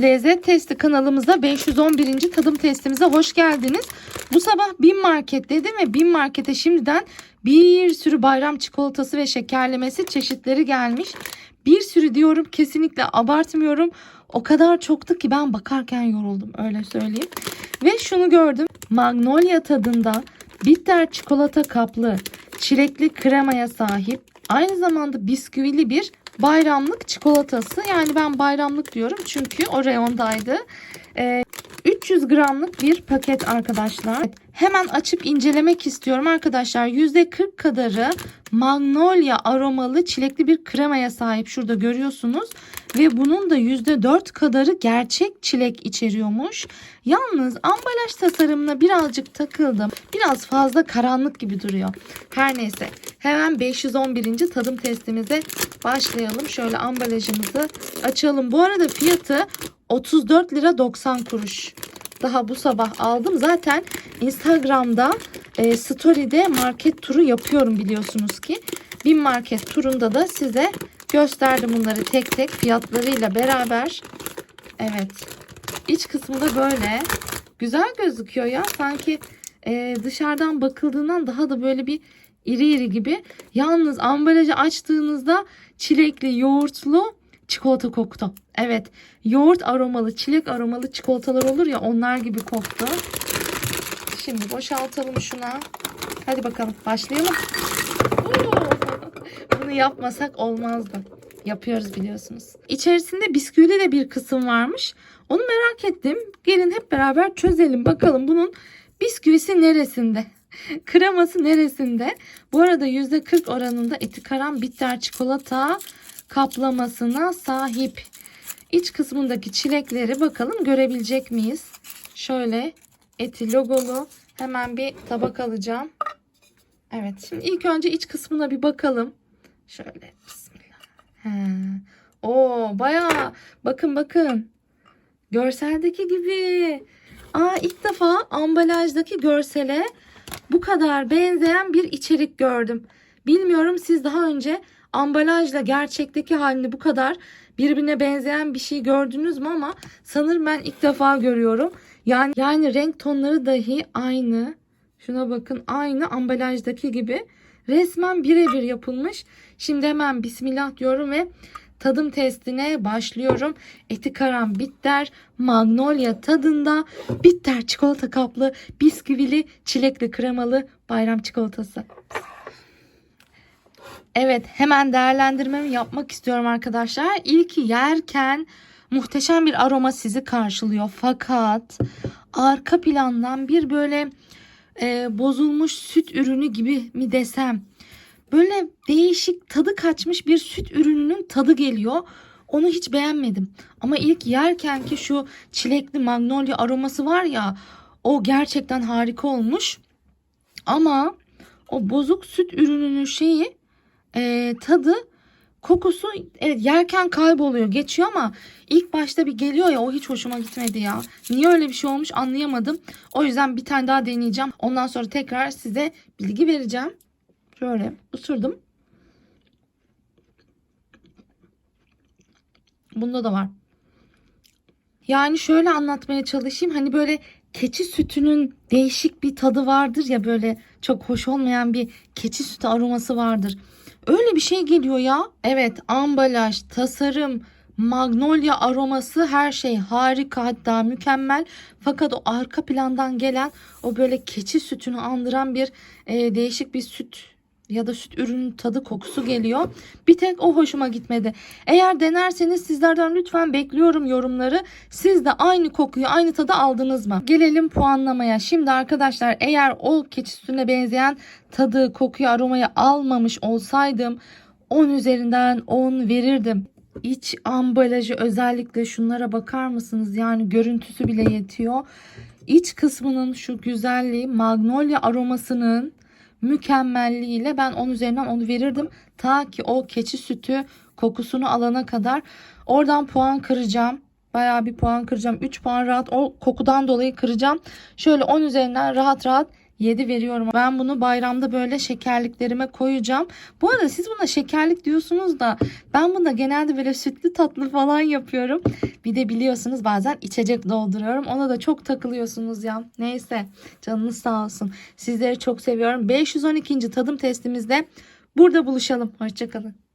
Lezzet Testi kanalımıza 511. tadım testimize hoş geldiniz. Bu sabah Bin Market dedim ve Bin Market'e şimdiden bir sürü bayram çikolatası ve şekerlemesi çeşitleri gelmiş. Bir sürü diyorum kesinlikle abartmıyorum. O kadar çoktu ki ben bakarken yoruldum öyle söyleyeyim. Ve şunu gördüm. Magnolia tadında bitter çikolata kaplı çilekli kremaya sahip aynı zamanda bisküvili bir bayramlık çikolatası. Yani ben bayramlık diyorum çünkü o reyondaydı. Ee, 300 gramlık bir paket arkadaşlar. Hemen açıp incelemek istiyorum arkadaşlar. %40 kadarı magnolia aromalı çilekli bir kremaya sahip. Şurada görüyorsunuz. Ve bunun da %4 kadarı gerçek çilek içeriyormuş. Yalnız ambalaj tasarımına birazcık takıldım. Biraz fazla karanlık gibi duruyor. Her neyse hemen 511. tadım testimize başlayalım. Şöyle ambalajımızı açalım. Bu arada fiyatı 34 lira 90 kuruş. Daha bu sabah aldım. Zaten Instagram'da e, story'de market turu yapıyorum biliyorsunuz ki. Bin market turunda da size gösterdim bunları tek tek fiyatlarıyla beraber. Evet. İç kısmı da böyle. Güzel gözüküyor ya. Sanki e, dışarıdan bakıldığından daha da böyle bir iri iri gibi. Yalnız ambalajı açtığınızda çilekli, yoğurtlu çikolata koktu. Evet. Yoğurt aromalı, çilek aromalı çikolatalar olur ya onlar gibi koktu. Şimdi boşaltalım şuna. Hadi bakalım başlayalım. Bunu yapmasak olmazdı. Yapıyoruz biliyorsunuz. İçerisinde bisküvili de bir kısım varmış. Onu merak ettim. Gelin hep beraber çözelim. Bakalım bunun bisküvisi neresinde? Kreması neresinde? Bu arada %40 oranında etikaram bitter çikolata kaplamasına sahip. İç kısmındaki çilekleri bakalım görebilecek miyiz? Şöyle eti logolu hemen bir tabak alacağım. Evet şimdi ilk önce iç kısmına bir bakalım. Şöyle bismillah. He. Oo bayağı bakın bakın. Görseldeki gibi. Aa ilk defa ambalajdaki görsele bu kadar benzeyen bir içerik gördüm. Bilmiyorum siz daha önce ambalajla gerçekteki halini bu kadar birbirine benzeyen bir şey gördünüz mü ama sanırım ben ilk defa görüyorum. Yani yani renk tonları dahi aynı. Şuna bakın aynı ambalajdaki gibi. Resmen birebir yapılmış. Şimdi hemen bismillah diyorum ve tadım testine başlıyorum. Eti karam bitter, magnolia tadında bitter çikolata kaplı, bisküvili, çilekli kremalı bayram çikolatası. Evet hemen değerlendirmemi yapmak istiyorum arkadaşlar. İlk yerken muhteşem bir aroma sizi karşılıyor. Fakat arka plandan bir böyle e, bozulmuş süt ürünü gibi mi desem. Böyle değişik tadı kaçmış bir süt ürününün tadı geliyor. Onu hiç beğenmedim. Ama ilk yerken ki şu çilekli magnolia aroması var ya o gerçekten harika olmuş. Ama o bozuk süt ürününün şeyi e, tadı kokusu evet yerken kayboluyor geçiyor ama ilk başta bir geliyor ya o hiç hoşuma gitmedi ya. Niye öyle bir şey olmuş anlayamadım. O yüzden bir tane daha deneyeceğim. Ondan sonra tekrar size bilgi vereceğim. Şöyle ısırdım. Bunda da var. Yani şöyle anlatmaya çalışayım. Hani böyle keçi sütünün değişik bir tadı vardır ya böyle çok hoş olmayan bir keçi sütü aroması vardır. Öyle bir şey geliyor ya. Evet ambalaj, tasarım, magnolia aroması her şey harika hatta mükemmel. Fakat o arka plandan gelen o böyle keçi sütünü andıran bir e, değişik bir süt ya da süt ürünün tadı kokusu geliyor. Bir tek o hoşuma gitmedi. Eğer denerseniz sizlerden lütfen bekliyorum yorumları. Siz de aynı kokuyu aynı tadı aldınız mı? Gelelim puanlamaya. Şimdi arkadaşlar eğer o keçi sütüne benzeyen tadı, kokuyu, aromayı almamış olsaydım 10 üzerinden 10 verirdim. İç ambalajı özellikle şunlara bakar mısınız? Yani görüntüsü bile yetiyor. İç kısmının şu güzelliği, magnolia aromasının mükemmelliğiyle ben 10 üzerinden 10 verirdim. Ta ki o keçi sütü kokusunu alana kadar oradan puan kıracağım. Bayağı bir puan kıracağım. 3 puan rahat o kokudan dolayı kıracağım. Şöyle 10 üzerinden rahat rahat 7 veriyorum. Ben bunu bayramda böyle şekerliklerime koyacağım. Bu arada siz buna şekerlik diyorsunuz da ben bunda genelde böyle sütlü tatlı falan yapıyorum. Bir de biliyorsunuz bazen içecek dolduruyorum. Ona da çok takılıyorsunuz ya. Neyse canınız sağ olsun. Sizleri çok seviyorum. 512. tadım testimizde burada buluşalım. Hoşçakalın.